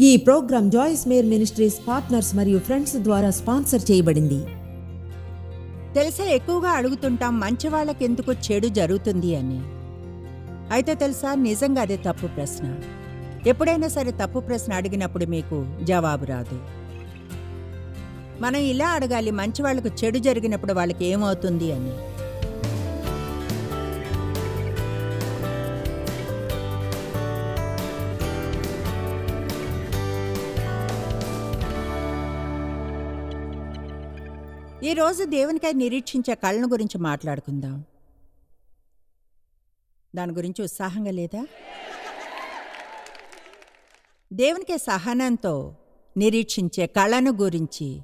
ఈ programme Joyce Meyer ministries partners మరియు friends ద్వారా స్పాన్సర్ చేయబడింది. తెలుసా ఎక్కువగా అడుగుతుంటాం మంచి వాళ్ళకి ఎందుకు చెడు జరుగుతుంది అని. అయితే తెలుసా నిజంగా అదే తప్పు ప్రశ్న. ఎప్పుడైనా సరే తప్పు ప్రశ్న అడిగినప్పుడు మీకు జవాబు రాదు. మనం ఇలా అడగాలి మంచి వాళ్ళకు చెడు జరిగినప్పుడు వాళ్ళకి ఏమవుతుంది అని. ఈరోజు దేవునికై నిరీక్షించే కళ్ళను గురించి మాట్లాడుకుందాం. దాని గురించి ఉత్సాహంగా లేదా? దేవునికి సహనంతో నిరీక్షించే కళను గురించి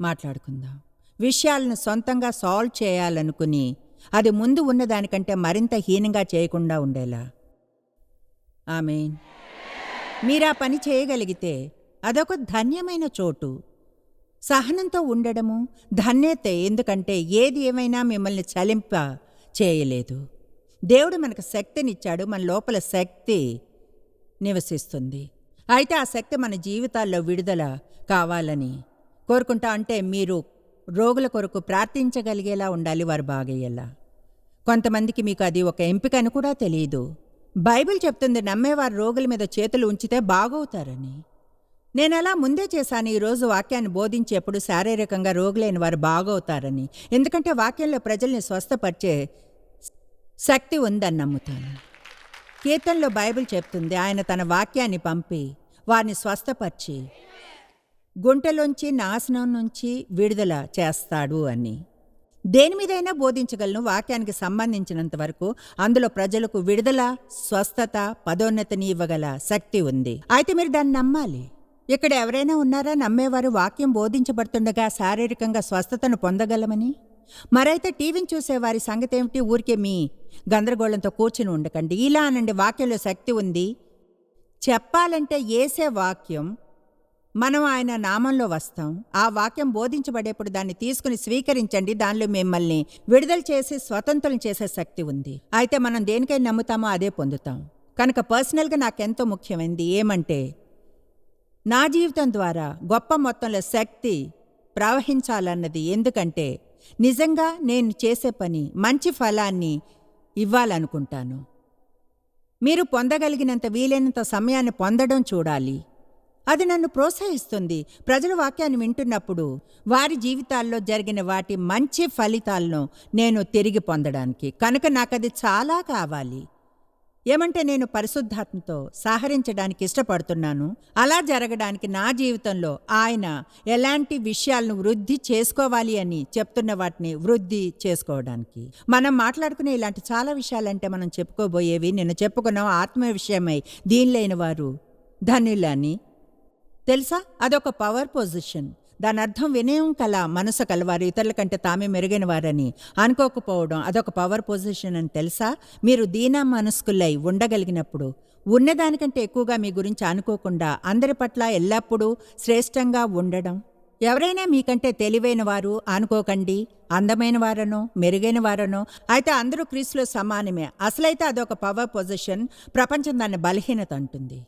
మాట్లాడుకుందాం. విషయాలను సొంతంగా సాల్వ్ చేయాలనుకుని అది ముందు ఉన్నదానికంటే మరింత హీనంగా చేయకుండా ఉండేలా? ఆమెన్. మీరా పని చేయగలిగితే అదొక ధన్యమైన చోటు. సహనంతో ఉండడము ధన్యతే. ఎందుకంటే ఏది ఏమైనా మిమ్మల్ని చలింప చేయలేదు. దేవుడు మనకు శక్తినిచ్చాడు. మన లోపల శక్తి నివసిస్తుంది. అయితే ఆ శక్తి మన జీవితాల్లో విడుదల కావాలని కోరుకుంటా అంటే మీరు రోగుల కొరకు ప్రార్థించగలిగేలా ఉండాలి వారు బాగయ్యేలా. కొంతమందికి మీకు అది ఒక ఎంపిక అని కూడా తెలియదు. బైబిల్ చెప్తుంది నమ్మేవారు రోగుల మీద చేతులు ఉంచితే బాగవుతారని. నేను అలా ముందే చేశాను ఈరోజు వాక్యాన్ని బోధించేప్పుడు శారీరకంగా రోగులైన వారు బాగవుతారని. ఎందుకంటే వాక్యంలో ప్రజల్ని స్వస్థపరిచే శక్తి ఉందని నమ్ముతాను. కీర్తనలో బైబిల్ చెప్తుంది ఆయన తన వాక్యాన్ని పంపి వారిని స్వస్థపరిచి గుంటలోంచి నాశనం నుంచి విడుదల చేస్తాడు అని. దేని మీదైనా బోధించగలను వాక్యానికి సంబంధించినంత వరకు అందులో ప్రజలకు విడుదల స్వస్థత పదోన్నతిని ఇవ్వగల శక్తి ఉంది. అయితే మీరు దాన్ని నమ్మాలి. ఇక్కడ ఎవరైనా ఉన్నారా? నమ్మేవారు వాక్యం బోధించబడుతుండగా శారీరకంగా స్వస్థతను పొందగలమని? మరైతే టీవీని చూసేవారి సంగతేమిటి? ఊరికే మీ గందరగోళంతో కూర్చుని ఉండకండి. ఇలా అనండి. వాక్యంలో శక్తి ఉంది. చెప్పాలంటే ఏసే వాక్యం. మనం ఆయన నామంలో వస్తాం. ఆ వాక్యం బోధించబడేప్పుడు దాన్ని తీసుకుని స్వీకరించండి. దానిలో మిమ్మల్ని విడుదల చేసి స్వతంత్రం చేసే శక్తి ఉంది. అయితే మనం దేనికై నమ్ముతామో అదే పొందుతాం. కనుక పర్సనల్గా నాకెంతో ముఖ్యమైనది ఏమంటే నా జీవితం ద్వారా గొప్ప మొత్తంలో శక్తి ప్రవహించాలన్నది ఎందుకంటే నిజంగా నేను చేసే పని మంచి ఫలాన్ని ఇవ్వాలనుకుంటాను. మీరు పొందగలిగినంత వీలైనంత సమయాన్ని పొందడం చూడాలి. అది నన్ను ప్రోత్సహిస్తుంది. ప్రజల వాక్యాన్ని వింటున్నప్పుడు వారి జీవితాల్లో జరిగిన వాటి మంచి ఫలితాలను నేను తిరిగి పొందడానికి. కనుక నాకది చాలా కావాలి. ఏమంటే నేను పరిశుద్ధాత్మతో సహరించడానికి ఇష్టపడుతున్నాను. అలా జరగడానికి నా జీవితంలో ఆయన ఎలాంటి విషయాలను వృద్ధి చేసుకోవాలి అని చెప్తున్న వాటిని వృద్ధి చేసుకోవడానికి. మనం మాట్లాడుకునే ఇలాంటి చాలా విషయాలంటే మనం చెప్పుకోబోయేవి నేను చెప్పుకున్నాం ఆత్మ విషయమై దీనిలేని వారు ధనులని తెలుసా? అదొక పవర్ పొజిషన్. దాని అర్థం వినయం కల మనసు కలవారు. ఇతరుల కంటే తామే మెరుగైన వారని అనుకోకపోవడం అదొక పవర్ పొజిషన్ అని తెలుసా? మీరు దీనా మనస్కులై ఉండగలిగినప్పుడు ఉన్నదానికంటే ఎక్కువగా మీ గురించి అనుకోకుండా అందరి పట్ల ఎల్లప్పుడూ శ్రేష్టంగా ఉండడం. ఎవరైనా మీకంటే తెలివైన వారు అనుకోకండి. అందమైన వారనో మెరుగైన వారనో అయితే అందరూ క్రీస్లో సమానమే. అసలైతే అదొక పవర్ పొజిషన్ ప్రపంచం దాన్ని బలహీనత అంటుంది.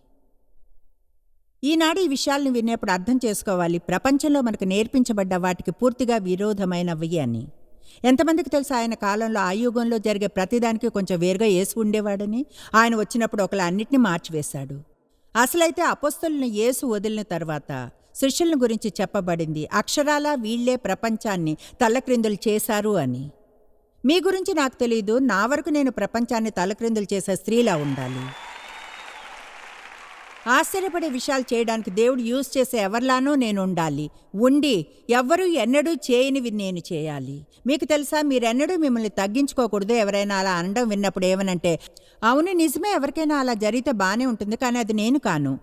ఈనాడు ఈ విషయాలను వినేప్పుడు అర్థం చేసుకోవాలి. ప్రపంచంలో మనకు నేర్పించబడ్డ వాటికి పూర్తిగా విరోధమైనవి అని ఎంతమందికి తెలుసు ఆయన కాలంలో ఆ యుగంలో జరిగే ప్రతిదానికి కొంచెం వేరుగా యేసు ఉండేవాడని? ఆయన వచ్చినప్పుడు ఒకలా అన్నిటినీ మార్చివేశాడు. అసలైతే అపస్తులను యేసు వదిలిన తర్వాత శిష్యులను గురించి చెప్పబడింది. అక్షరాలా వీళ్ళే ప్రపంచాన్ని తల్లక్రిందులు చేశారు అని. మీ గురించి నాకు తెలియదు నా వరకు నేను ప్రపంచాన్ని తలక్రిందులు చేసే స్త్రీలా ఉండాలి. ఆశ్చర్యపడే విషయాలు చేయడానికి దేవుడు యూజ్ చేసే ఎవరిలానో నేను ఉండాలి. ఉండి ఎవ్వరూ ఎన్నడూ చేయనివి నేను చేయాలి. మీకు తెలుసా మీరెన్నడూ మిమ్మల్ని తగ్గించుకోకూడదు. ఎవరైనా అలా అనడం విన్నప్పుడు ఏమనంటే అవును నిజమే ఎవరికైనా అలా జరిగితే బాగానే ఉంటుంది కానీ అది నేను కాను.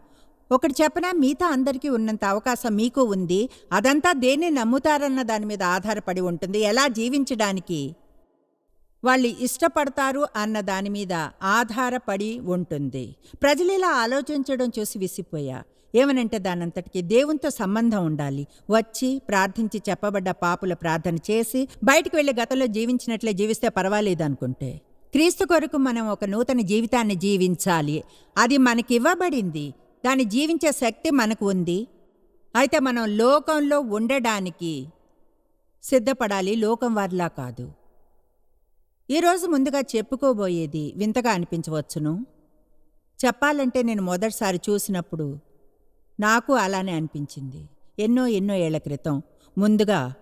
ఒకటి చెప్పనా మిగతా అందరికీ ఉన్నంత అవకాశం మీకు ఉంది అదంతా దేన్ని నమ్ముతారన్న దాని మీద ఆధారపడి ఉంటుంది. ఎలా జీవించడానికి? వాళ్ళు ఇష్టపడతారు అన్న దాని మీద ఆధారపడి ఉంటుంది. ప్రజలు ఇలా ఆలోచించడం చూసి విసిపోయా. ఏమనంటే దానంతటికి దేవునితో సంబంధం ఉండాలి. వచ్చి ప్రార్థించి చెప్పబడ్డ పాపుల ప్రార్థన చేసి బయటికి వెళ్ళి గతంలో జీవించినట్లే జీవిస్తే పర్వాలేదు అనుకుంటే. క్రీస్తు కొరకు మనం ఒక నూతన జీవితాన్ని జీవించాలి. అది మనకి ఇవ్వబడింది. దాన్ని జీవించే శక్తి మనకు ఉంది. అయితే మనం లోకంలో ఉండడానికి సిద్ధపడాలి. లోకం వారిలా కాదు. ఈరోజు ముందుగా చెప్పుకోబోయేది వింతగా అనిపించవచ్చును. చెప్పాలంటే నేను మొదటిసారి చూసినప్పుడు నాకు అలానే అనిపించింది. ఎన్నో ఎన్నో ఏళ్ళ క్రితం ముందుగా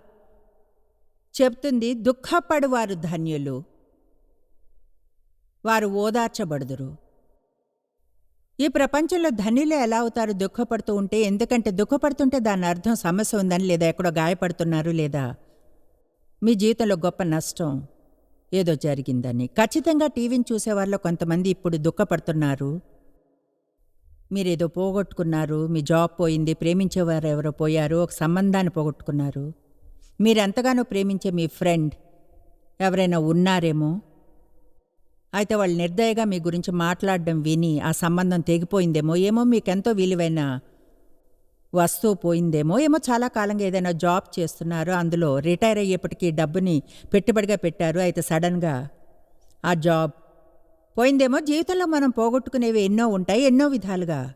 చెప్తుంది దుఃఖపడువారు ధన్యులు వారు ఓదార్చబడుదురు. ఈ ప్రపంచంలో ధనిలే ఎలా అవుతారు దుఃఖపడుతూ ఉంటే ఎందుకంటే దుఃఖపడుతుంటే దాని అర్థం సమస్య ఉందని లేదా ఎక్కడో గాయపడుతున్నారు లేదా? మీ జీవితంలో గొప్ప నష్టం ఏదో జరిగిందని. ఖచ్చితంగా టీవీని చూసేవారిలో కొంతమంది ఇప్పుడు దుఃఖపడుతున్నారు. మీరేదో పోగొట్టుకున్నారు మీ జాబ్ పోయింది ప్రేమించేవారు ఎవరో పోయారు ఒక సంబంధాన్ని పోగొట్టుకున్నారు. మీరెంతగానో ప్రేమించే మీ ఫ్రెండ్ ఎవరైనా ఉన్నారేమో? అయితే వాళ్ళు నిర్దయగా మీ గురించి మాట్లాడడం విని ఆ సంబంధం తెగిపోయిందేమో? ఏమో మీకెంతో విలువైన వస్తువు పోయిందేమో ఏమో చాలా కాలంగా ఏదైనా జాబ్ చేస్తున్నారు అందులో రిటైర్ అయ్యేప్పటికీ డబ్బుని పెట్టుబడిగా పెట్టారు అయితే సడన్గా ఆ జాబ్ పోయిందేమో జీవితంలో మనం పోగొట్టుకునేవి ఎన్నో ఉంటాయి ఎన్నో విధాలుగా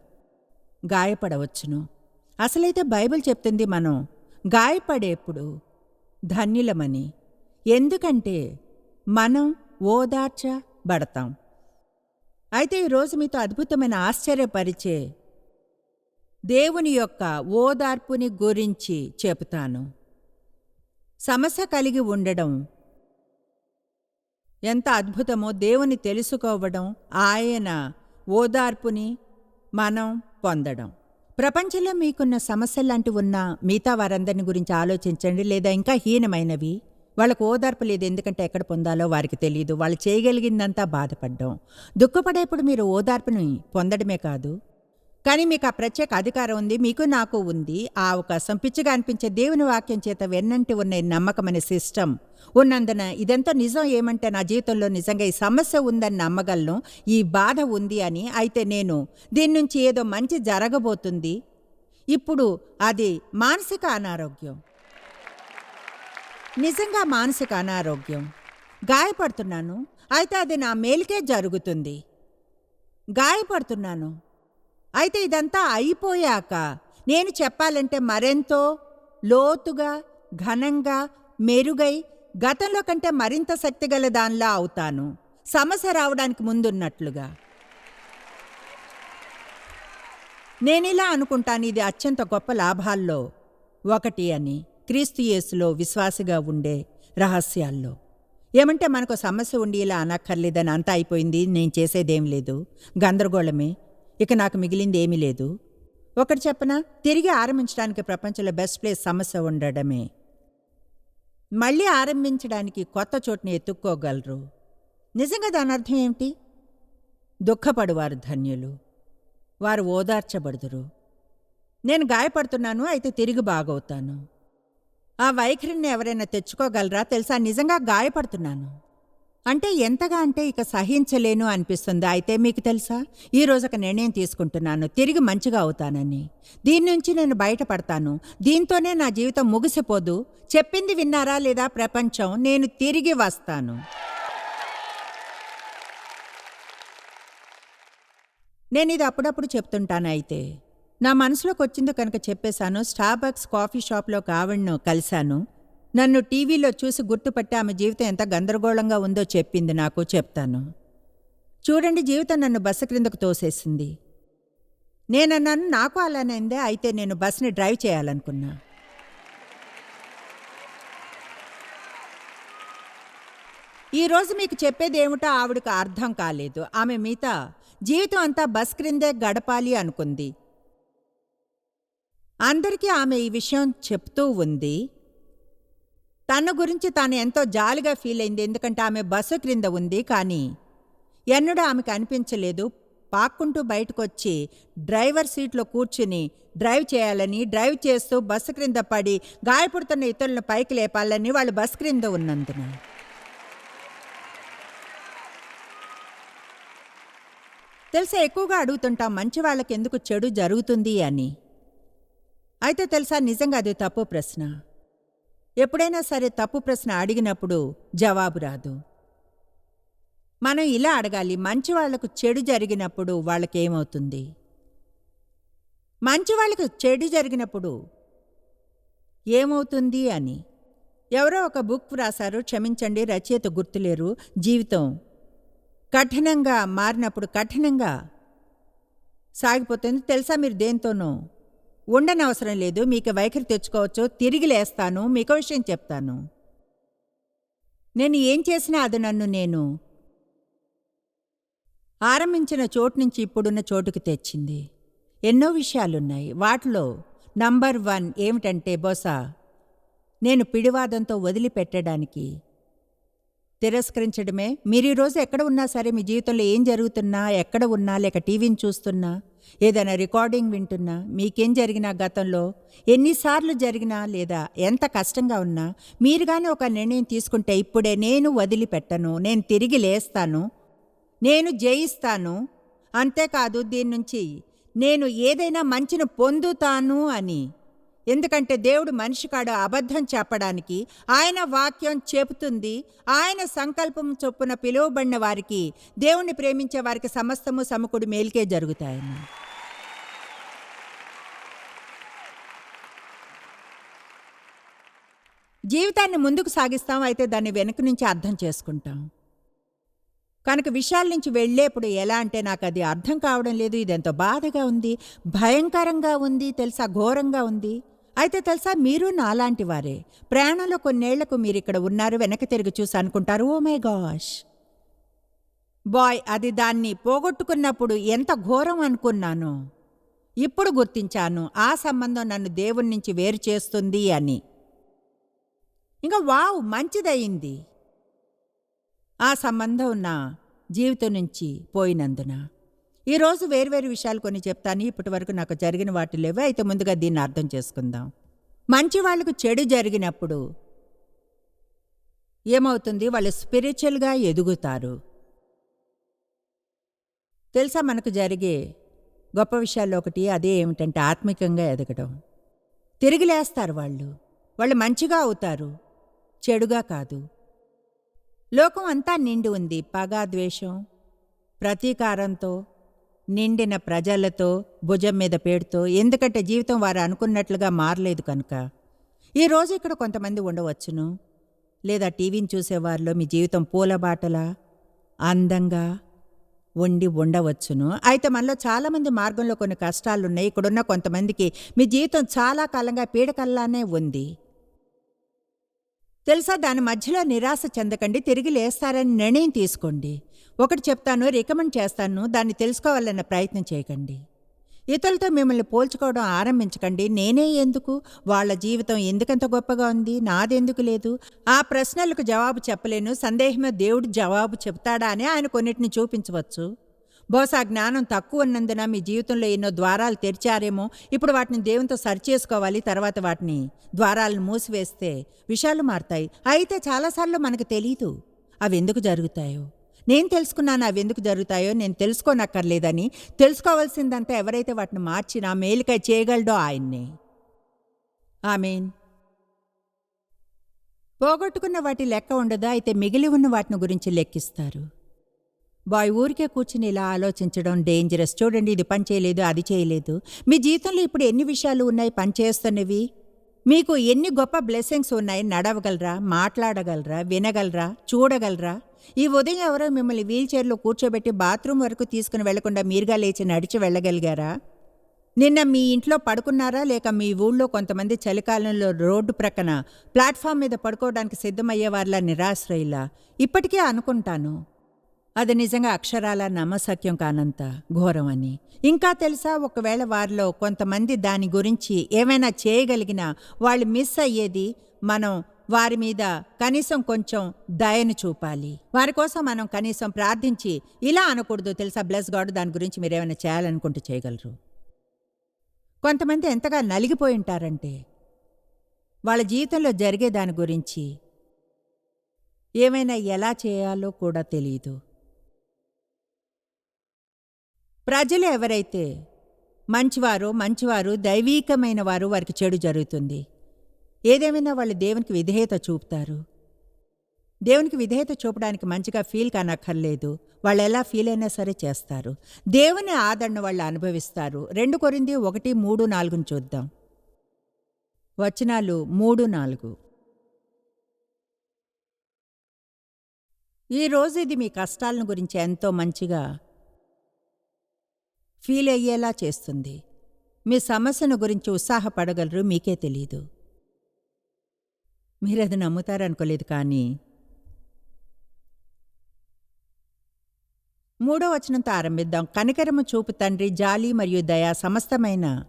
గాయపడవచ్చును. అసలైతే బైబిల్ చెప్తుంది మనం గాయపడేప్పుడు ధన్యులమని ఎందుకంటే మనం ఓదార్చబడతాం. అయితే ఈరోజు మీతో అద్భుతమైన ఆశ్చర్యపరిచే దేవుని యొక్క ఓదార్పుని గురించి చెబుతాను. సమస్య కలిగి ఉండడం ఎంత అద్భుతమో దేవుని తెలుసుకోవడం ఆయన ఓదార్పుని మనం పొందడం. ప్రపంచంలో మీకున్న సమస్యలాంటివి ఉన్న మిగతా వారందరిని గురించి ఆలోచించండి లేదా ఇంకా హీనమైనవి. వాళ్ళకు ఓదార్పు లేదు ఎందుకంటే ఎక్కడ పొందాలో వారికి తెలియదు వాళ్ళు చేయగలిగిందంతా బాధపడ్డం. దుఃఖపడేప్పుడు మీరు ఓదార్పుని పొందడమే కాదు కానీ మీకు ఆ ప్రత్యేక అధికారం ఉంది మీకు నాకు ఉంది. ఆ అవకాశం పిచ్చిగా అనిపించే దేవుని వాక్యం చేత వెన్నంటి ఉన్న నమ్మకం అనే సిస్టమ్. ఉన్నందున ఇదంతా నిజం ఏమంటే నా జీవితంలో నిజంగా ఈ సమస్య ఉందని నమ్మగలను ఈ బాధ ఉంది అని. అయితే నేను దీని నుంచి ఏదో మంచి జరగబోతుంది. ఇప్పుడు అది మానసిక అనారోగ్యం. నిజంగా మానసిక అనారోగ్యం. గాయపడుతున్నాను. అయితే అది నా మేలుకే జరుగుతుంది. గాయపడుతున్నాను. అయితే ఇదంతా అయిపోయాక నేను చెప్పాలంటే మరెంతో లోతుగా ఘనంగా మెరుగై గతంలో కంటే మరింత శక్తిగల దానిలా అవుతాను. సమస్య రావడానికి ముందున్నట్లుగా. నేనిలా అనుకుంటాను ఇది అత్యంత గొప్ప లాభాల్లో ఒకటి అని క్రీస్తుయేసులో విశ్వాసిగా ఉండే రహస్యాల్లో. ఏమంటే మనకు సమస్య ఉండి ఇలా అనక్కర్లేదని అంతా అయిపోయింది నేను చేసేదేం లేదు. గందరగోళమే. ఇక నాకు మిగిలింది ఏమీ లేదు. ఒకటి చెప్పనా? తిరిగి ఆరంభించడానికి ప్రపంచంలో బెస్ట్ ప్లేస్ సమస్య ఉండడమే. మళ్ళీ ఆరంభించడానికి కొత్త చోటుని ఎత్తుక్కోగలరు. నిజంగా దాని అర్థం ఏమిటి? దుఃఖపడువారు ధన్యులు. వారు ఓదార్చబడుదురు. నేను గాయపడుతున్నాను అయితే తిరిగి బాగవుతాను. ఆ వైఖరిని ఎవరైనా తెచ్చుకోగలరా? తెలుసా? నిజంగా గాయపడుతున్నాను. అంటే ఎంతగా అంటే ఇక సహించలేను అనిపిస్తుంది. అయితే మీకు తెలుసా? ఈ ఒక నిర్ణయం తీసుకుంటున్నాను. తిరిగి మంచిగా అవుతానని. దీని నుంచి నేను బయటపడతాను. దీంతోనే నా జీవితం ముగిసిపోదు. చెప్పింది విన్నారా లేదా ప్రపంచం? నేను తిరిగి వస్తాను. నేను ఇది అప్పుడప్పుడు చెప్తుంటాను అయితే. నా మనసులోకి వచ్చింది కనుక చెప్పేశాను. స్టార్బక్స్ కాఫీ షాప్లో ఒక ఆవిడను కలిశాను. నన్ను టీవీలో చూసి గుర్తుపట్టి ఆమె జీవితం ఎంత గందరగోళంగా ఉందో చెప్పింది నాకు చెప్తాను. చూడండి జీవితం నన్ను బస్సు క్రిందకు తోసేసింది. నేనన్నాను నాకు అలానైందే అయితే నేను బస్ని డ్రైవ్ చేయాలనుకున్నా. ఈరోజు మీకు చెప్పేది ఏమిటో ఆవిడకు అర్థం కాలేదు. ఆమె మిగతా జీవితం అంతా బస్ క్రిందే గడపాలి అనుకుంది. అందరికీ ఆమె ఈ విషయం చెప్తూ ఉంది. తన గురించి తాను ఎంతో జాలిగా ఫీల్ అయింది. ఎందుకంటే ఆమె బస్సు క్రింద ఉంది. కానీ ఎన్నడూ ఆమెకు అనిపించలేదు. పాక్కుంటూ బయటకొచ్చి డ్రైవర్ సీట్లో కూర్చుని డ్రైవ్ చేయాలని డ్రైవ్ చేస్తూ బస్సు క్రింద పడి గాయపడుతున్న ఇతరులను పైకి లేపాలని వాళ్ళు బస్సు క్రింద ఉన్నందున. తెలుసా ఎక్కువగా అడుగుతుంటాం మంచి వాళ్ళకి ఎందుకు చెడు జరుగుతుంది అని. అయితే తెలుసా నిజంగా అది తప్పు ప్రశ్న. ఎప్పుడైనా సరే తప్పు ప్రశ్న అడిగినప్పుడు జవాబు రాదు. మనం ఇలా అడగాలి మంచి వాళ్ళకు చెడు జరిగినప్పుడు వాళ్ళకేమవుతుంది? మంచి వాళ్ళకు చెడు జరిగినప్పుడు ఏమవుతుంది అని. ఎవరో ఒక బుక్ రాశారు క్షమించండి రచయిత గుర్తులేరు. జీవితం కఠినంగా మారినప్పుడు కఠినంగా సాగిపోతుంది. తెలుసా మీరు దేంతోనో ఉండనవసరం లేదు మీకు వైఖరి తెచ్చుకోవచ్చు తిరిగి లేస్తాను మీకు విషయం చెప్తాను. నేను ఏం చేసినా అది నన్ను నేను ఆరంభించిన చోటు నుంచి ఇప్పుడున్న చోటుకు తెచ్చింది. ఎన్నో విషయాలున్నాయి. వాటిలో నంబర్ వన్ ఏమిటంటే బొసా నేను పిడివాదంతో వదిలిపెట్టడానికి తిరస్కరించడమే. మీరు ఈరోజు ఎక్కడ ఉన్నా సరే మీ జీవితంలో ఏం జరుగుతున్నా ఎక్కడ ఉన్నా లేక టీవీని చూస్తున్నా ఏదైనా రికార్డింగ్ వింటున్నా మీకేం జరిగినా గతంలో ఎన్నిసార్లు జరిగినా లేదా ఎంత కష్టంగా ఉన్నా మీరు కానీ ఒక నిర్ణయం తీసుకుంటే ఇప్పుడే నేను వదిలిపెట్టను నేను తిరిగి లేస్తాను నేను జయిస్తాను అంతేకాదు దీని నుంచి నేను ఏదైనా మంచిని పొందుతాను అని. ఎందుకంటే దేవుడు మనిషి కాడ అబద్ధం చెప్పడానికి ఆయన వాక్యం చెబుతుంది ఆయన సంకల్పం చొప్పున పిలువబడిన వారికి దేవుణ్ణి ప్రేమించే వారికి సమస్తము సమకుడు మేలుకే జరుగుతాయని. జీవితాన్ని ముందుకు సాగిస్తాం అయితే దాన్ని వెనుక నుంచి అర్థం చేసుకుంటాం. కనుక విషయాల నుంచి వెళ్ళేప్పుడు ఎలా అంటే నాకు అది అర్థం కావడం లేదు ఇదెంతో బాధగా ఉంది భయంకరంగా ఉంది తెలుసా ఘోరంగా ఉంది. అయితే తెలుసా మీరు నాలాంటి వారే ప్రయాణంలో కొన్నేళ్ళకు మీరు ఇక్కడ ఉన్నారు వెనక్కి తిరిగి చూసి అనుకుంటారు. ఓ మై గాష్ బాయ్ అది దాన్ని పోగొట్టుకున్నప్పుడు ఎంత ఘోరం అనుకున్నాను. ఇప్పుడు గుర్తించాను ఆ సంబంధం నన్ను దేవుడి నుంచి వేరు చేస్తుంది అని. ఇంకా వావ్ మంచిదయింది. ఆ సంబంధం నా జీవితం నుంచి పోయినందున. ఈరోజు వేర్వేరు విషయాలు కొన్ని చెప్తాను. ఇప్పటి వరకు నాకు జరిగిన వాటి లేవు. అయితే ముందుగా దీన్ని అర్థం చేసుకుందాం. మంచి వాళ్ళకు చెడు జరిగినప్పుడు ఏమవుతుంది? వాళ్ళు స్పిరిచువల్గా ఎదుగుతారు. తెలుసా మనకు జరిగే గొప్ప విషయాల్లో ఒకటి? అదే ఏమిటంటే ఆత్మికంగా ఎదగడం. తిరిగి లేస్తారు వాళ్ళు. వాళ్ళు మంచిగా అవుతారు. చెడుగా కాదు. లోకం అంతా నిండి ఉంది. పగ ద్వేషం ప్రతీకారంతో నిండిన ప్రజలతో భుజం మీద పేడుతో ఎందుకంటే జీవితం వారు అనుకున్నట్లుగా మారలేదు కనుక. ఈరోజు ఇక్కడ కొంతమంది ఉండవచ్చును. లేదా టీవీని చూసేవారిలో మీ జీవితం పూలబాటలా అందంగా ఉండి ఉండవచ్చును. అయితే మనలో చాలామంది మార్గంలో కొన్ని కష్టాలున్నాయి. ఇక్కడున్న కొంతమందికి మీ జీవితం చాలా కాలంగా పీడకల్లానే ఉంది. తెలుసా? దాని మధ్యలో నిరాశ చెందకండి తిరిగి లేస్తారని నిర్ణయం తీసుకోండి. ఒకటి చెప్తాను రికమెండ్ చేస్తాను. దాన్ని తెలుసుకోవాలన్న ప్రయత్నం చేయకండి. ఇతరులతో మిమ్మల్ని పోల్చుకోవడం ఆరంభించకండి. నేనే ఎందుకు? వాళ్ళ జీవితం ఎందుకంత గొప్పగా ఉంది? నాదెందుకు లేదు? ఆ ప్రశ్నలకు జవాబు చెప్పలేను. సందేహమే దేవుడు జవాబు చెప్తాడా అని ఆయన కొన్నిటిని చూపించవచ్చు. బహుశా జ్ఞానం తక్కువ ఉన్నందున మీ జీవితంలో ఎన్నో ద్వారాలు తెరిచారేమో. ఇప్పుడు వాటిని దేవునితో సరిచేసుకోవాలి. తర్వాత వాటిని ద్వారాలను మూసివేస్తే విషయాలు మారతాయి. అయితే చాలాసార్లు మనకు తెలీదు. అవి ఎందుకు జరుగుతాయో. నేను తెలుసుకున్నాను అవి ఎందుకు జరుగుతాయో నేను తెలుసుకోనక్కర్లేదని. తెలుసుకోవాల్సిందంతా ఎవరైతే వాటిని మార్చి నా మేలుకై చేయగలడో ఆయన్నే. ఆమెన్. పోగొట్టుకున్న వాటి లెక్క ఉండదా? అయితే మిగిలి ఉన్న వాటిని గురించి లెక్కిస్తారు. బాయ్ ఊరికే కూర్చుని ఇలా ఆలోచించడం డేంజరస్ చూడండి ఇది పని చేయలేదు అది చేయలేదు. మీ జీవితంలో ఇప్పుడు ఎన్ని విషయాలు ఉన్నాయి? పనిచేస్తున్నవి మీకు ఎన్ని గొప్ప బ్లెస్సింగ్స్ ఉన్నాయి నడవగలరా? మాట్లాడగలరా? వినగలరా? చూడగలరా? ఈ ఉదయం ఎవరో మిమ్మల్ని వీల్చైర్లో కూర్చోబెట్టి బాత్రూమ్ వరకు తీసుకుని వెళ్ళకుండా మీరుగా లేచి నడిచి వెళ్ళగలిగారా? నిన్న మీ ఇంట్లో పడుకున్నారా? లేక మీ ఊళ్ళో కొంతమంది చలికాలంలో రోడ్డు ప్రక్కన ప్లాట్ఫామ్ మీద పడుకోవడానికి సిద్ధమయ్యేవారిలా నిరాశ్రయులా? ఇప్పటికే అనుకుంటాను. అది నిజంగా అక్షరాల నమ్మసక్యం కానంత ఘోరం అని. ఇంకా తెలుసా ఒకవేళ వారిలో కొంతమంది దాని గురించి ఏమైనా చేయగలిగినా వాళ్ళు మిస్ అయ్యేది మనం వారి మీద కనీసం కొంచెం దయను చూపాలి. వారి కోసం మనం కనీసం ప్రార్థించి ఇలా అనకూడదు. తెలుసా? బ్లెస్ గాడ్ దాని గురించి మీరు ఏమైనా చేయాలనుకుంటే చేయగలరు. కొంతమంది ఎంతగా నలిగిపోయి ఉంటారంటే వాళ్ళ జీవితంలో జరిగే దాని గురించి ఏమైనా ఎలా చేయాలో కూడా తెలియదు ప్రజలు ఎవరైతే మంచివారు మంచివారు దైవీకమైన వారు వారికి చెడు జరుగుతుంది. ఏదేమైనా వాళ్ళు దేవునికి విధేయత చూపుతారు. దేవునికి విధేయత చూపడానికి మంచిగా ఫీల్ కానక్కర్లేదు. వాళ్ళు ఎలా ఫీల్ అయినా సరే చేస్తారు. దేవుని ఆదరణ వాళ్ళు అనుభవిస్తారు. రెండు కొరింది ఒకటి మూడు నాలుగుని చూద్దాం. వచనాలు మూడు నాలుగు. ఈరోజు ఇది మీ కష్టాలను గురించి ఎంతో మంచిగా ఫీల్ అయ్యేలా చేస్తుంది. మీ సమస్యను గురించి ఉత్సాహపడగలరు మీకే తెలీదు. మీరు అది నమ్ముతారనుకోలేదు కానీ మూడో వచనంతో ఆరంభిద్దాం కనికరము చూపు తండ్రి జాలి మరియు దయ సమస్తమైన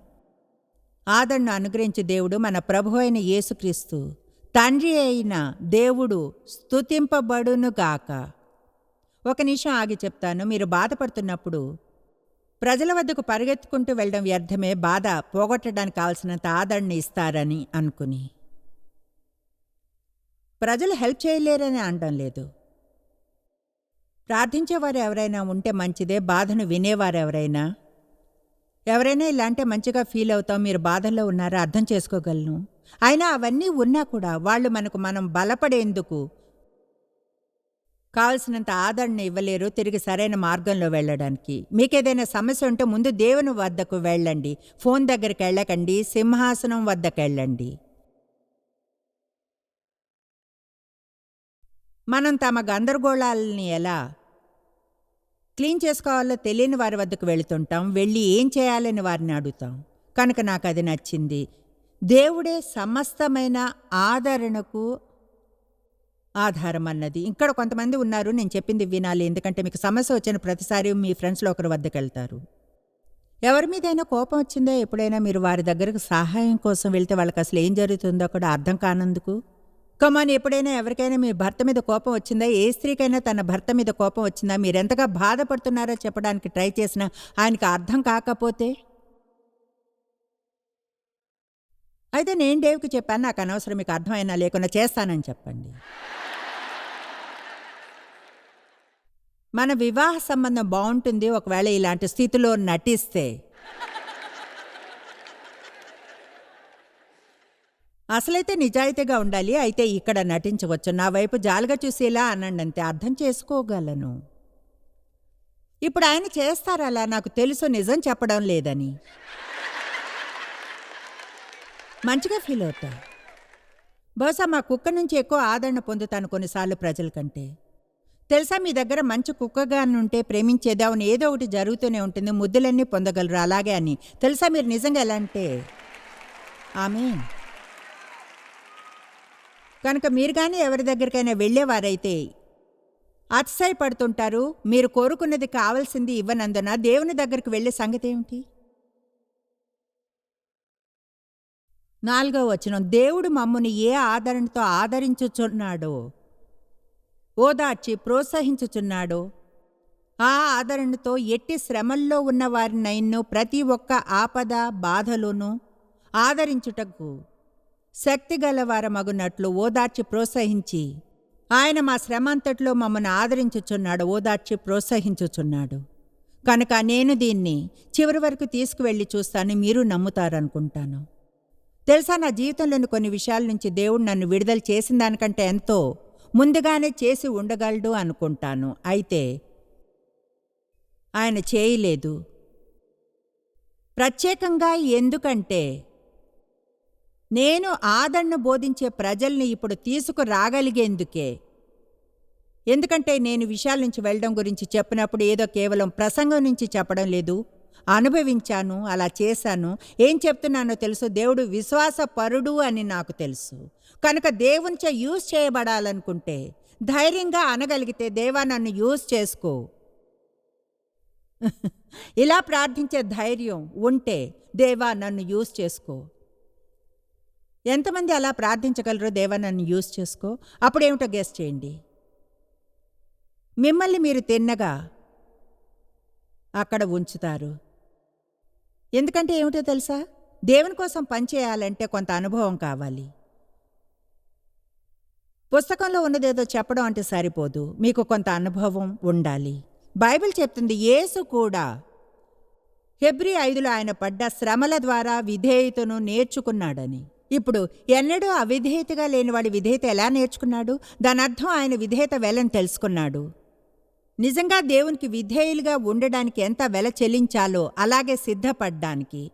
ఆదరణను అనుగ్రహించే దేవుడు మన ప్రభు అయిన యేసుక్రీస్తు. తండ్రి అయిన దేవుడు స్తుతింపబడునుగాక ఒక నిమిషం ఆగి చెప్తాను. మీరు బాధపడుతున్నప్పుడు ప్రజల వద్దకు పరిగెత్తుకుంటూ వెళ్ళడం వ్యర్థమే. బాధ పోగొట్టడానికి కావాల్సినంత ఆదరణ ఇస్తారని అనుకుని. ప్రజలు హెల్ప్ చేయలేరని అనడం లేదు. ప్రార్థించేవారు ఎవరైనా ఉంటే మంచిదే బాధను వినేవారు ఎవరైనా. ఎవరైనా ఇలా అంటే మంచిగా ఫీల్ అవుతాం మీరు బాధల్లో ఉన్నారా అర్థం చేసుకోగలను. అయినా అవన్నీ ఉన్నా కూడా వాళ్ళు మనకు మనం బలపడేందుకు కావలసినంత ఆదరణ ఇవ్వలేరు తిరిగి సరైన మార్గంలో వెళ్ళడానికి. మీకేదైనా సమస్య ఉంటే ముందు దేవుని వద్దకు వెళ్ళండి. ఫోన్ దగ్గరికి వెళ్ళకండి సింహాసనం వద్దకు వెళ్ళండి మనం తమ గందరగోళాలని ఎలా క్లీన్ చేసుకోవాలో తెలియని వారి వద్దకు వెళుతుంటాం. వెళ్ళి ఏం చేయాలని వారిని అడుగుతాం. కనుక నాకు అది నచ్చింది. దేవుడే సమస్తమైన ఆదరణకు ఆధారం అన్నది ఇక్కడ కొంతమంది ఉన్నారు. నేను చెప్పింది వినాలి. ఎందుకంటే మీకు సమస్య వచ్చిన ప్రతిసారి మీ ఫ్రెండ్స్లో ఒకరి వద్దకు వెళ్తారు. ఎవరి మీదైనా కోపం వచ్చిందో? ఎప్పుడైనా మీరు వారి దగ్గరకు సహాయం కోసం వెళ్తే వాళ్ళకి అసలు ఏం జరుగుతుందో కూడా అర్థం కానందుకు? కమాన్ ఎప్పుడైనా ఎవరికైనా మీ భర్త మీద కోపం వచ్చిందా? ఏ స్త్రీకైనా తన భర్త మీద కోపం వచ్చిందా? మీరెంతగా బాధపడుతున్నారో చెప్పడానికి ట్రై చేసినా ఆయనకి అర్థం కాకపోతే? అయితే నేను డేవ్కి చెప్పాను నాకు అనవసరం మీకు అర్థమైనా లేకుండా చేస్తానని చెప్పండి. మన వివాహ సంబంధం బాగుంటుంది ఒకవేళ ఇలాంటి స్థితిలో నటిస్తే. అసలైతే నిజాయితీగా ఉండాలి అయితే ఇక్కడ నటించవచ్చు. నా వైపు జాలిగా చూసేలా అనండి అర్థం చేసుకోగలను. ఇప్పుడు ఆయన చేస్తారలా నాకు తెలుసు నిజం చెప్పడం లేదని. మంచిగా ఫీల్ అవుతా. బహుశా మా కుక్క నుంచి ఎక్కువ ఆదరణ పొందుతాను కొన్నిసార్లు ప్రజల కంటే. తెలుసా మీ దగ్గర మంచి కుక్కగా ఉంటే ప్రేమించేది? అవును ఏదో ఒకటి జరుగుతూనే ఉంటుంది. ముద్దులన్నీ పొందగలరు అలాగే అని. తెలుసా మీరు నిజంగా ఎలా అంటే? ఆమె కనుక మీరు కానీ ఎవరి దగ్గరికైనా వెళ్ళేవారైతే అతిశయపడుతుంటారు. మీరు కోరుకున్నది కావలసింది ఇవ్వనందున దేవుని దగ్గరికి వెళ్ళే సంగతి ఏమిటి? నాలుగవ వచనం. దేవుడు మమ్ముని ఏ ఆదరణతో ఆదరించుచున్నాడో ఓదార్చి ప్రోత్సహించుచున్నాడో ఆ ఆదరణతో ఎట్టి శ్రమల్లో ఉన్న వారినైన్ను ప్రతి ఒక్క ఆపద బాధలోనూ ఆదరించుటకు శక్తిగలవారమగునట్లు ఓదార్చి ప్రోత్సహించి ఆయన మా శ్రమంతట్లో మమ్మల్ని ఆదరించుచున్నాడు ఓదార్చి ప్రోత్సహించుచున్నాడు. కనుక నేను దీన్ని చివరి వరకు తీసుకువెళ్ళి చూస్తాను మీరు నమ్ముతారనుకుంటాను. తెలుసా నా జీవితంలోని కొన్ని విషయాల నుంచి దేవుడు నన్ను విడుదల చేసిన దానికంటే ఎంతో ముందుగానే చేసి ఉండగలడు అనుకుంటాను. అయితే ఆయన చేయలేదు. ప్రత్యేకంగా ఎందుకంటే నేను ఆదరణ బోధించే ప్రజల్ని ఇప్పుడు తీసుకురాగలిగేందుకే. ఎందుకంటే నేను విషయాల నుంచి వెళ్ళడం గురించి చెప్పినప్పుడు ఏదో కేవలం ప్రసంగం నుంచి చెప్పడం లేదు. అనుభవించాను అలా చేశాను. ఏం చెప్తున్నానో తెలుసు. దేవుడు విశ్వాసపరుడు అని నాకు తెలుసు. కనుక దేవునిచే యూజ్ చేయబడాలనుకుంటే ధైర్యంగా అనగలిగితే దేవా నన్ను యూజ్ చేసుకో. ఇలా ప్రార్థించే ధైర్యం ఉంటే దేవా నన్ను యూజ్ చేసుకో. ఎంతమంది అలా ప్రార్థించగలరో దేవా నన్ను యూజ్ చేసుకో. అప్పుడేమిటో గెస్ చేయండి. మిమ్మల్ని మీరు తిన్నగా అక్కడ ఉంచుతారు. ఎందుకంటే ఏమిటో తెలుసా? దేవుని కోసం పనిచేయాలంటే కొంత అనుభవం కావాలి. పుస్తకంలో ఉన్నదేదో చెప్పడం అంటే సరిపోదు. మీకు కొంత అనుభవం ఉండాలి. బైబిల్ చెప్తుంది యేసు కూడా హెబ్రి ఐదులో ఆయన పడ్డ శ్రమల ద్వారా విధేయతను నేర్చుకున్నాడని. ఇప్పుడు ఎన్నడూ అవిధేయతగా లేనివాడి విధేయత ఎలా నేర్చుకున్నాడు? దానర్థం ఆయన విధేయత వెలని తెలుసుకున్నాడు. నిజంగా దేవునికి విధేయులుగా ఉండడానికి ఎంత వెల చెల్లించాలో అలాగే సిద్ధపడ్డానికి.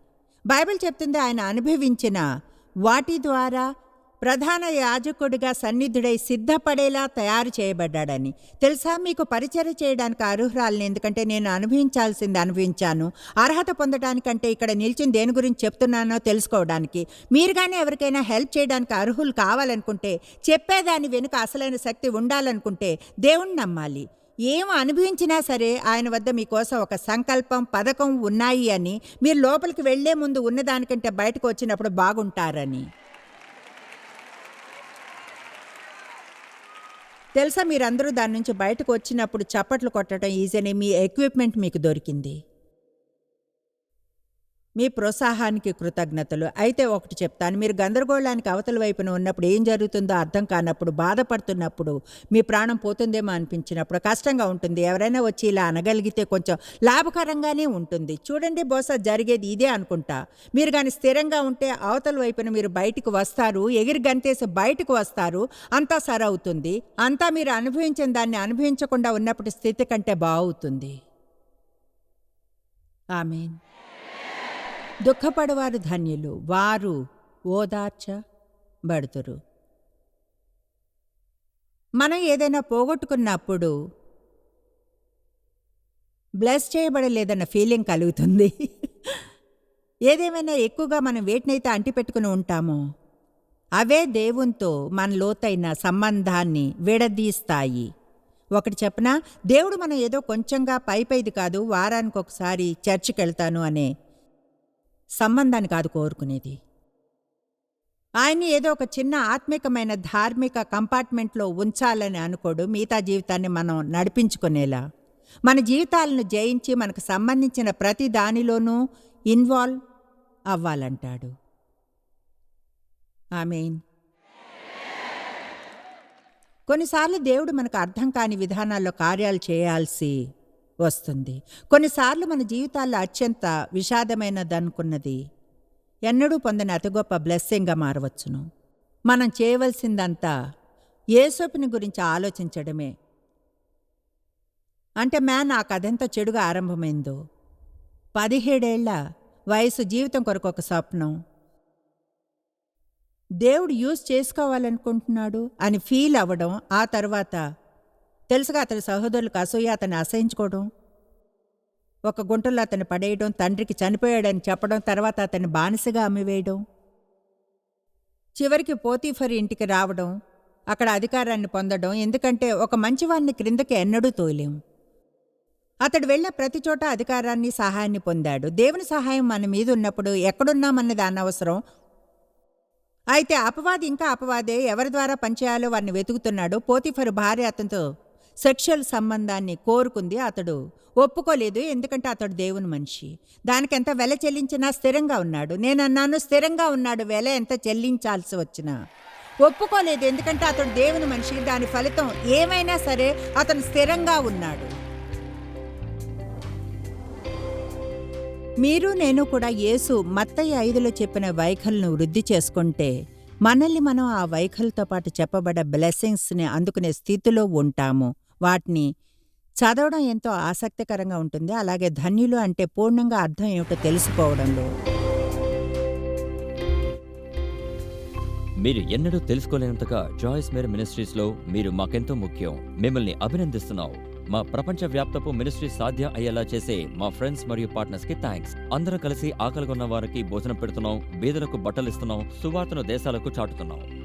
బైబిల్ చెప్తుంది ఆయన అనుభవించిన వాటి ద్వారా ప్రధాన యాజకుడిగా సన్నిధుడై సిద్ధపడేలా తయారు చేయబడ్డాడని. తెలుసా? మీకు పరిచయ చేయడానికి అర్హురాలని ఎందుకంటే నేను అనుభవించాల్సింది అనుభవించాను. అర్హత పొందడానికంటే ఇక్కడ నిలిచిన దేని గురించి చెప్తున్నానో తెలుసుకోవడానికి. మీరు కానీ ఎవరికైనా హెల్ప్ చేయడానికి అర్హులు కావాలనుకుంటే చెప్పేదాని వెనుక అసలైన శక్తి ఉండాలనుకుంటే దేవుణ్ణి నమ్మాలి. ఏం అనుభవించినా సరే ఆయన వద్ద మీకోసం ఒక సంకల్పం పథకం ఉన్నాయి అని మీరు లోపలికి వెళ్ళే ముందు ఉన్నదానికంటే బయటకు వచ్చినప్పుడు బాగుంటారని. తెలుసా మీరందరూ దాని నుంచి బయటకు వచ్చినప్పుడు చప్పట్లు కొట్టడం ఈజీనే మీ ఎక్విప్మెంట్ మీకు దొరికింది. మీ ప్రోత్సాహానికి కృతజ్ఞతలు. అయితే ఒకటి చెప్తాను. మీరు గందరగోళానికి అవతల వైపున ఉన్నప్పుడు ఏం జరుగుతుందో అర్థం కానప్పుడు బాధపడుతున్నప్పుడు మీ ప్రాణం పోతుందేమో అనిపించినప్పుడు కష్టంగా ఉంటుంది. ఎవరైనా వచ్చి ఇలా అనగలిగితే కొంచెం లాభకరంగానే ఉంటుంది. చూడండి బహుశా జరిగేది ఇదే అనుకుంటా. మీరు కానీ స్థిరంగా ఉంటే అవతల వైపున మీరు బయటకు వస్తారు. ఎగిరి గంతేసి బయటకు వస్తారు. అంతా సరవుతుంది. అంతా మీరు అనుభవించిన దాన్ని అనుభవించకుండా ఉన్నప్పుడు స్థితి కంటే బాగుతుంది ఆమెన్. దుఃఖపడవారు ధన్యులు. వారు ఓదార్చబడుతురు. మనం ఏదైనా పోగొట్టుకున్నప్పుడు బ్లెస్ చేయబడలేదన్న ఫీలింగ్ కలుగుతుంది. ఏదేమైనా ఎక్కువగా మనం వేటినైతే అంటిపెట్టుకుని ఉంటామో అవే దేవునితో మన లోతైన సంబంధాన్ని విడదీస్తాయి. ఒకటి చెప్పనా దేవుడు మనం ఏదో కొంచెంగా పై పైది కాదు వారానికి ఒకసారి చర్చికి వెళ్తాను అనే సంబంధాన్ని కాదు కోరుకునేది. ఆయన్ని ఏదో ఒక చిన్న ఆత్మికమైన ధార్మిక కంపార్ట్మెంట్లో ఉంచాలని అనుకోడు మిగతా జీవితాన్ని మనం నడిపించుకునేలా. మన జీవితాలను జయించి మనకు సంబంధించిన ప్రతి దానిలోనూ ఇన్వాల్వ్ అవ్వాలంటాడు. ఆమెన్. కొన్నిసార్లు దేవుడు మనకు అర్థం కాని విధానాల్లో కార్యాలు చేయాల్సి వస్తుంది. కొన్నిసార్లు మన జీవితాల్లో అత్యంత విషాదమైనదనుకున్నది ఎన్నడూ పొందని అతి గొప్ప బ్లెస్సింగ్గా మారవచ్చును. మనం చేయవలసిందంతా ఏసోపుని గురించి ఆలోచించడమే. అంటే మ్యా నాకు అదెంత చెడుగా ఆరంభమైందో. పదిహేడేళ్ళ వయసు జీవితం కొరకు ఒక స్వప్నం. దేవుడు యూజ్ చేసుకోవాలనుకుంటున్నాడు అని ఫీల్ అవ్వడం ఆ తర్వాత తెలుసుగా అతని సహోదరులకు అసూయ అతన్ని అసహించుకోవడం. ఒక గుంటలో అతన్ని పడేయడం తండ్రికి చనిపోయాడని చెప్పడం తర్వాత అతన్ని బానిసగా అమ్మివేయడం. చివరికి పోతీఫర్ ఇంటికి రావడం అక్కడ అధికారాన్ని పొందడం ఎందుకంటే ఒక మంచివాణ్ణి క్రిందకి ఎన్నడూ తోలేం అతడు వెళ్ళిన ప్రతి చోట అధికారాన్ని సహాయాన్ని పొందాడు. దేవుని సహాయం మన మీద ఉన్నప్పుడు ఎక్కడున్నామన్నది అనవసరం. అయితే అపవాది ఇంకా అపవాదే ఎవరి ద్వారా పనిచేయాలో వారిని వెతుకుతున్నాడు. పోతిఫరు భార్య అతనితో సెక్షువల్ సంబంధాన్ని కోరుకుంది అతడు. ఒప్పుకోలేదు ఎందుకంటే అతడు దేవుని మనిషి. దానికి ఎంత వెల చెల్లించినా స్థిరంగా ఉన్నాడు. నేను అన్నాను స్థిరంగా ఉన్నాడు వెల ఎంత చెల్లించాల్సి వచ్చినా? ఒప్పుకోలేదు ఎందుకంటే అతడు దేవుని మనిషి. దాని ఫలితం ఏమైనా సరే అతను స్థిరంగా ఉన్నాడు. మీరు నేను కూడా యేసు మత్తయ్య ఐదులో చెప్పిన వైఖల్ను వృద్ధి చేసుకుంటే మనల్ని మనం ఆ వైఖల్తో పాటు చెప్పబడ్డ బ్లెస్సింగ్స్ని అందుకునే స్థితిలో ఉంటాము. వాటిని చదవడం ఎంతో ఆసక్తికరంగా ఉంటుంది. అలాగే ధన్యులు అంటే పూర్ణంగా అర్థం ఏమిటో తెలుసుకోవడంలో. మీరు ఎన్నడూ తెలుసుకోలేనంతగా జాయిస్ మేర్ మినిస్ట్రీస్లో మీరు మాకెంతో ముఖ్యం. మిమ్మల్ని అభినందిస్తున్నాం మా ప్రపంచ వ్యాప్తపు మినిస్ట్రీ సాధ్యం అయ్యేలా చేసే మా ఫ్రెండ్స్ మరియు పార్ట్నర్స్కి థ్యాంక్స్ అందరం కలిసి ఆకలిగొన్న వారికి భోజనం పెడుతున్నాం. బీదలకు బట్టలు ఇస్తున్నాం సువార్తను దేశాలకు చాటుతున్నాం.